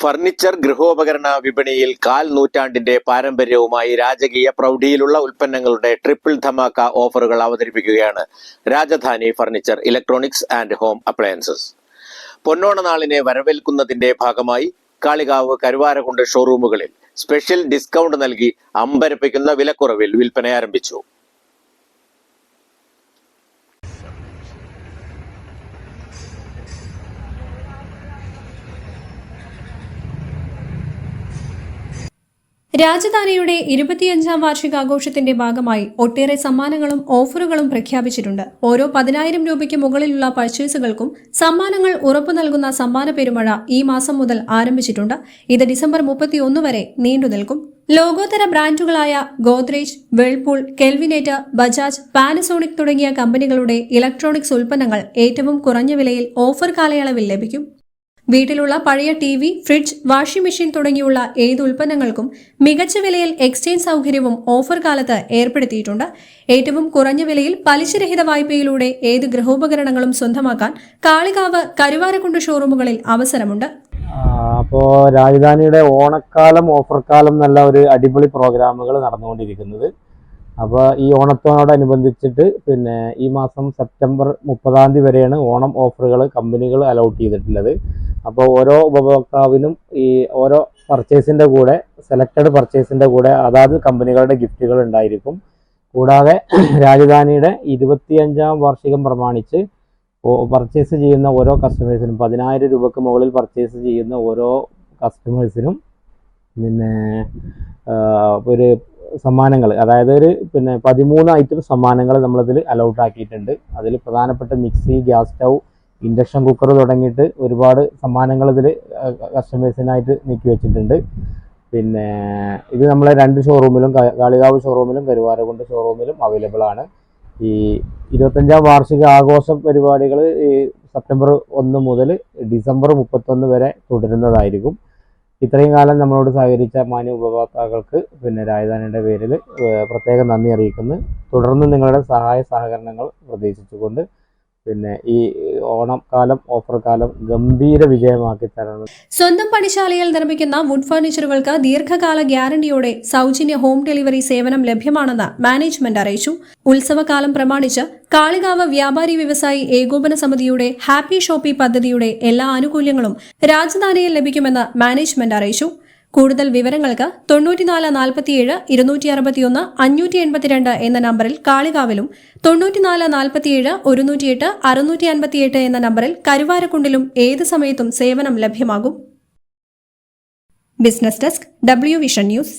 Furniture ഗൃഹോപകരണ വിപണിയിൽ കാൽ നൂറ്റാണ്ടിന്റെ പാരമ്പര്യവുമായി രാജകീയ പ്രൗഢിയിലുള്ള ഉൽപ്പന്നങ്ങളുടെ ട്രിപ്പിൾ ധമാക്ക ഓഫറുകൾ അവതരിപ്പിക്കുകയാണ് Rajadhani furniture electronics and home appliances. പൊന്നോണ നാളിനെ വരവേൽക്കുന്നതിന്റെ ഭാഗമായി കാളികാവ് കരുവാരകുണ്ട് ഷോറൂമുകളിൽ സ്പെഷ്യൽ ഡിസ്കൗണ്ട് നൽകി അമ്പരപ്പിക്കുന്ന വിലക്കുറവിൽ വിൽപ്പന ആരംഭിച്ചു. രാജധാനിയുടെ ഇരുപത്തിയഞ്ചാം വാർഷികാഘോഷത്തിന്റെ ഭാഗമായി ഒട്ടേറെ സമ്മാനങ്ങളും ഓഫറുകളും പ്രഖ്യാപിച്ചിട്ടുണ്ട്. ഓരോ പതിനായിരം രൂപയ്ക്ക് മുകളിലുള്ള പർച്ചേസുകൾക്കും സമ്മാനങ്ങൾ ഉറപ്പു നൽകുന്ന സമ്മാന പെരുമഴ ഈ മാസം മുതൽ ആരംഭിച്ചിട്ടുണ്ട്. ഇത് ഡിസംബർ മുപ്പത്തിയൊന്ന് വരെ നീണ്ടു നിൽക്കും. ലോകോത്തര ബ്രാൻഡുകളായ Godrej Whirlpool Kelvinator Bajaj Panasonic തുടങ്ങിയ കമ്പനികളുടെ ഇലക്ട്രോണിക്സ് ഉൽപ്പന്നങ്ങൾ ഏറ്റവും കുറഞ്ഞ വിലയിൽ ഓഫർ കാലയളവിൽ ലഭിക്കും. വീട്ടിലുള്ള പഴയ T V fridge washing machine തുടങ്ങിയുള്ള ഏത് ഉൽപ്പന്നങ്ങൾക്കും മികച്ച വിലയിൽ എക്സ്ചേഞ്ച് സൗകര്യവും ഓഫർ കാലത്ത് ഏർപ്പെടുത്തിയിട്ടുണ്ട്. ഏറ്റവും കുറഞ്ഞ വിലയിൽ പലിശരഹിത വായ്പയിലൂടെ ഏത് ഗൃഹോപകരണങ്ങളും സ്വന്തമാക്കാൻ കാളികാവ് കരുവാരക്കുണ്ട് ഷോറൂമുകളിൽ അവസരമുണ്ട്. അപ്പോൾ രാജധാനിയുടെ ഓണക്കാലം ഓഫർ കാലം എന്നുള്ള ഒരു അടിപൊളി പ്രോഗ്രാമുകൾ നടന്നുകൊണ്ടിരിക്കുന്നത്. അപ്പോൾ ഈ ഓണത്തോടനുബന്ധിച്ചിട്ട് പിന്നെ ഈ മാസം സെപ്റ്റംബർ മുപ്പതാം തീയതി വരെയാണ് ഓണം ഓഫറുകൾ കമ്പനികൾ അലൗട്ട് ചെയ്തിട്ടുള്ളത്. അപ്പോൾ ഓരോ ഉപഭോക്താവിനും ഈ ഓരോ പർച്ചേസിന്റെ കൂടെ സെലക്റ്റഡ് പർച്ചേസിന്റെ കൂടെ അതാത് കമ്പനികളുടെ ഗിഫ്റ്റുകൾ ഉണ്ടായിരിക്കും. കൂടാതെ രാജധാനിയുടെ ഇരുപത്തിയഞ്ചാം വാർഷികം പ്രമാണിച്ച് പർച്ചേസ് ചെയ്യുന്ന ഓരോ കസ്റ്റമേഴ്സിനും പതിനായിരം രൂപക്ക് മുകളിൽ പർച്ചേസ് ചെയ്യുന്ന ഓരോ കസ്റ്റമേഴ്സിനും പിന്നെ ഒരു സമ്മാനങ്ങൾ അതായത് ഒരു പിന്നെ പതിമൂന്ന് ഐറ്റം സമ്മാനങ്ങൾ നമ്മളതിൽ അലൗട്ട് ആക്കിയിട്ടുണ്ട്. അതിൽ പ്രധാനപ്പെട്ട mixie gas stove induction cooker തുടങ്ങിയിട്ട് ഒരുപാട് സമ്മാനങ്ങൾ ഇതിൽ കസ്റ്റമേഴ്സിനായിട്ട് നീക്കി വെച്ചിട്ടുണ്ട്. പിന്നെ ഇത് നമ്മളെ രണ്ട് ഷോറൂമിലും കാളികാവ് ഷോറൂമിലും കരുവാരകുണ്ട് ഷോറൂമിലും അവൈലബിൾ ആണ്. ഈ ഇരുപത്തഞ്ചാം വാർഷിക ആഘോഷ പരിപാടികൾ ഈ സെപ്റ്റംബർ ഒന്ന് മുതൽ ഡിസംബർ മുപ്പത്തൊന്ന് വരെ തുടരുന്നതായിരിക്കും. ഇത്രയും കാലം നമ്മളോട് സഹകരിച്ച മാന്യ ഉപഭോക്താക്കൾക്ക് പിന്നെ രാജധാനിയുടെ പേരിൽ പ്രത്യേകം നന്ദി അറിയിക്കുന്നു. തുടർന്ന് നിങ്ങളുടെ സഹായ സഹകരണങ്ങൾ പ്രതീക്ഷിച്ചുകൊണ്ട് പിന്നെ ഈ ഓണം കാലം ഓഫർ കാലം ഗംഭീര വിജയമാക്കി തരണം. സ്വന്തം പണിശാലയിൽ നിർമ്മിക്കുന്ന വുഡ് ഫർണിച്ചറുകൾക്ക് ദീർഘകാല ഗ്യാരണ്ടിയോടെ സൗജന്യ ഹോം ഡെലിവറി സേവനം ലഭ്യമാണെന്ന് മാനേജ്മെന്റ് അറിയിച്ചു. ഉത്സവകാലം പ്രമാണിച്ച് കാളികാവ് വ്യാപാരി വ്യവസായി ഏകോപന സമിതിയുടെ ഹാപ്പി ഷോപ്പി പദ്ധതിയുടെ എല്ലാ ആനുകൂല്യങ്ങളും രാജധാനിയിൽ ലഭിക്കുമെന്ന് മാനേജ്മെന്റ് അറിയിച്ചു. കൂടുതൽ വിവരങ്ങൾക്ക് തൊണ്ണൂറ്റിനാല് നാൽപ്പത്തിയേഴ് ഇരുന്നൂറ്റി അറുപത്തിയൊന്ന് അഞ്ഞൂറ്റി എൺപത്തിരണ്ട് എന്ന നമ്പറിൽ കാളികാവിലും തൊണ്ണൂറ്റിനാല് നാൽപ്പത്തിയേഴ് ഒരുന്നൂറ്റിയെട്ട് അറുന്നൂറ്റി അൻപത്തിയെട്ട് എന്ന നമ്പറിൽ കരുവാരക്കുണ്ടിലും ഏത് സമയത്തും സേവനം ലഭ്യമാകും. Business desk W vision news.